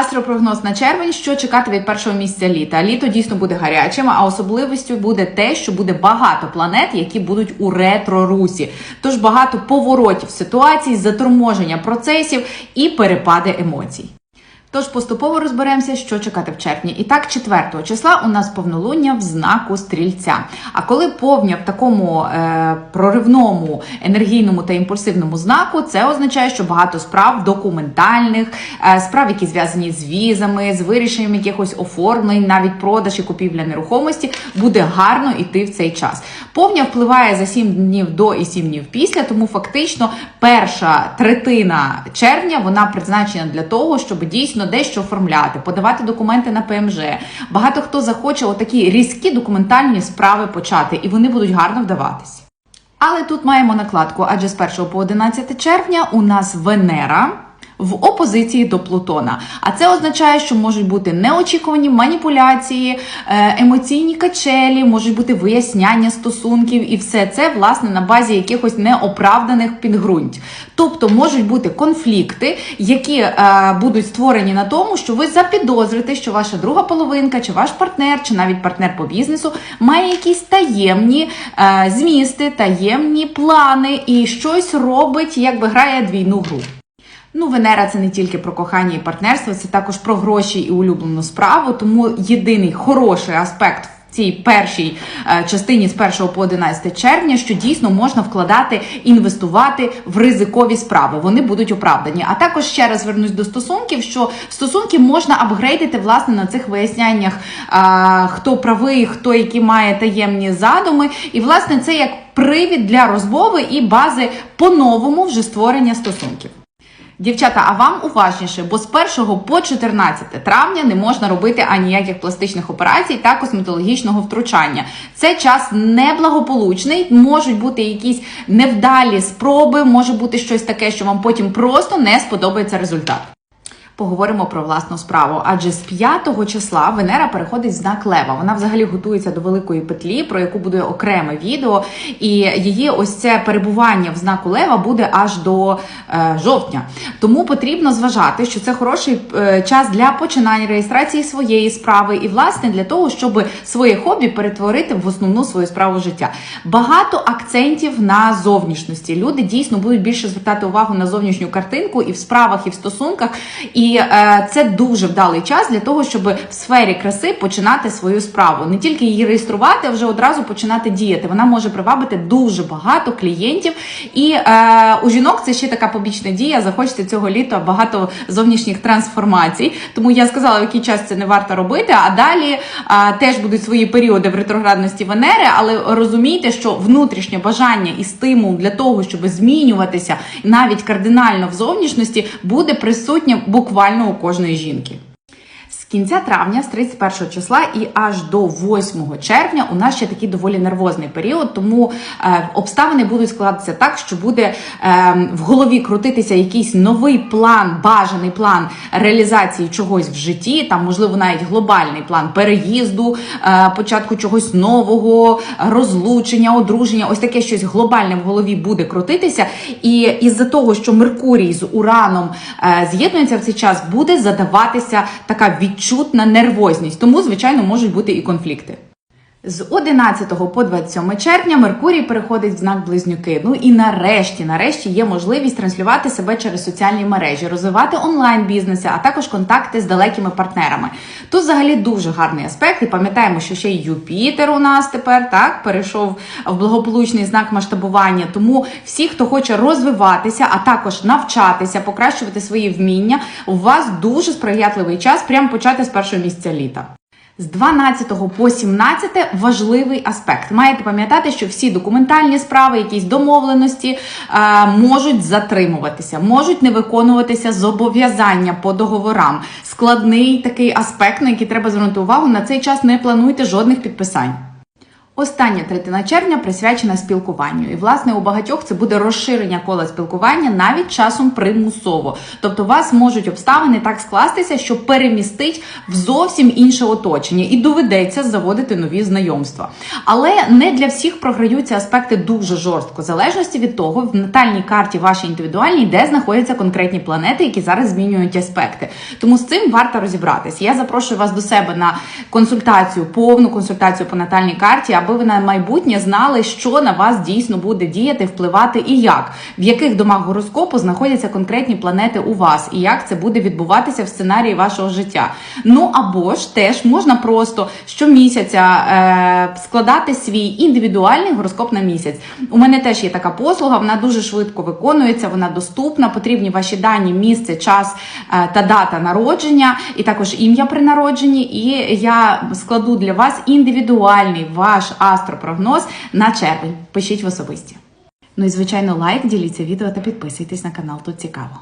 Астропрогноз на червень, що чекати від першого місяця літа. Літо дійсно буде гарячим, а особливістю буде те, що буде багато планет, які будуть у ретро-русі. Тож багато поворотів ситуацій, заторможення процесів і перепади емоцій. Тож поступово розберемося, що чекати в червні. І так, 4 числа у нас повнолуння в знаку стрільця. А коли повня в такому е, проривному, енергійному та імпульсивному знаку, це означає, що багато справ документальних, е, справ, які зв'язані з візами, з вирішенням якихось оформлень, навіть продаж і купівля нерухомості, буде гарно йти в цей час. Повня впливає за 7 днів до і 7 днів після, тому фактично перша третина червня вона призначена для того, щоб дійсно дещо оформляти, подавати документи на ПМЖ. Багато хто захоче отакі різкі документальні справи почати, і вони будуть гарно вдаватись. Але тут маємо накладку, адже з 1 по 11 червня у нас Венера. В опозиції до Плутона, а це означає, що можуть бути неочікувані маніпуляції, е, емоційні качелі, можуть бути виясняння стосунків, і все це власне на базі якихось неоправданих підґрунть. Тобто можуть бути конфлікти, які е, будуть створені на тому, що ви запідозрите, що ваша друга половинка, чи ваш партнер, чи навіть партнер по бізнесу має якісь таємні е, змісти, таємні плани і щось робить, якби грає двійну гру. Ну, Венера це не тільки про кохання і партнерство, це також про гроші і улюблену справу. Тому єдиний хороший аспект цій першій е, частині з 1 по 11 червня, що дійсно можна вкладати, інвестувати в ризикові справи. Вони будуть оправдані. А також ще раз звернусь до стосунків, що стосунки можна апгрейдити власне на цих виясняннях, е, хто правий, хто які має таємні задуми. І власне це як привід для розмови і бази по-новому вже створення стосунків. Дівчата, а вам уважніше, бо з 1 по 14 травня не можна робити аніяких пластичних операцій та косметологічного втручання. Це час неблагополучний, можуть бути якісь невдалі спроби, може бути щось таке, що вам потім просто не сподобається результат. Поговоримо про власну справу, адже з 5 числа Венера переходить в знак Лева. Вона взагалі готується до великої петлі, про яку буде окреме відео. І її ось це перебування в знаку Лева буде аж до е, жовтня. Тому потрібно зважати, що це хороший е, час для починання реєстрації своєї справи, і власне для того, щоб своє хобі перетворити в основну свою справу життя. Багато акцентів на зовнішності. Люди дійсно будуть більше звертати увагу на зовнішню картинку і в справах, і в стосунках. І е, це дуже вдалий час для того, щоб в сфері краси починати свою справу, не тільки її реєструвати, а вже одразу починати діяти. Вона може привабити дуже багато клієнтів. І е, у жінок це ще така побічна дія. Захочете цього літа багато зовнішніх трансформацій. Тому я сказала, в який час це не варто робити. А далі е, теж будуть свої періоди в ретроградності Венери, але розумійте, що внутрішнє бажання і стимул для того, щоб змінюватися навіть кардинально в зовнішності, буде присутнє буквально у кожної жінки. З кінця травня, з 31 числа і аж до 8 червня у нас ще такий доволі нервозний період, тому е, обставини будуть складатися так, що буде е, в голові крутитися якийсь новий план, бажаний план реалізації чогось в житті, там, можливо, навіть глобальний план переїзду, е, початку чогось нового, розлучення, одруження. Ось таке щось глобальне в голові буде крутитися. І із-за того, що Меркурій з Ураном з'єднується в цей час, буде задаватися така відчутна нервозність. Тому, звичайно, можуть бути і конфлікти. З 11 по 27 червня Меркурій переходить в знак близнюки. Ну і нарешті, нарешті є можливість транслювати себе через соціальні мережі, розвивати онлайн бізнеси, а також контакти з далекими партнерами. Тут взагалі дуже гарний аспект. І пам'ятаємо, що ще й Юпітер у нас тепер так перейшов в благополучний знак масштабування. Тому всі, хто хоче розвиватися, а також навчатися, покращувати свої вміння, у вас дуже сприятливий час прямо почати з першого місяця літа. З 12 по 17 важливий аспект. Маєте пам'ятати, що всі документальні справи, якісь домовленості е, можуть затримуватися, можуть не виконуватися зобов'язання по договорам. Складний такий аспект, на який треба звернути увагу. На цей час не плануйте жодних підписань. Остання третина червня присвячена спілкуванню, і власне у багатьох це буде розширення кола спілкування навіть часом примусово. Тобто, вас можуть обставини так скластися, що перемістить в зовсім інше оточення, і доведеться заводити нові знайомства. Але не для всіх програються аспекти дуже жорстко, в залежності від того, в натальній карті вашій індивідуальній, де знаходяться конкретні планети, які зараз змінюють аспекти. Тому з цим варто розібратись. Я запрошую вас до себе на консультацію, повну консультацію по натальній карті, аби ви на майбутнє знали, що на вас дійсно буде діяти, впливати і як, в яких домах гороскопу знаходяться конкретні планети у вас, і як це буде відбуватися в сценарії вашого життя. Ну або ж теж можна просто щомісяця е, складати свій індивідуальний гороскоп на місяць. У мене теж є така послуга, вона дуже швидко виконується, вона доступна. Потрібні ваші дані, місце, час е, та дата народження, і також ім'я при народженні. І я складу для вас індивідуальний ваш астропрогноз на червень. Пишіть в особисті. Ну і звичайно, лайк, діліться відео та підписуйтесь на канал. Тут цікаво.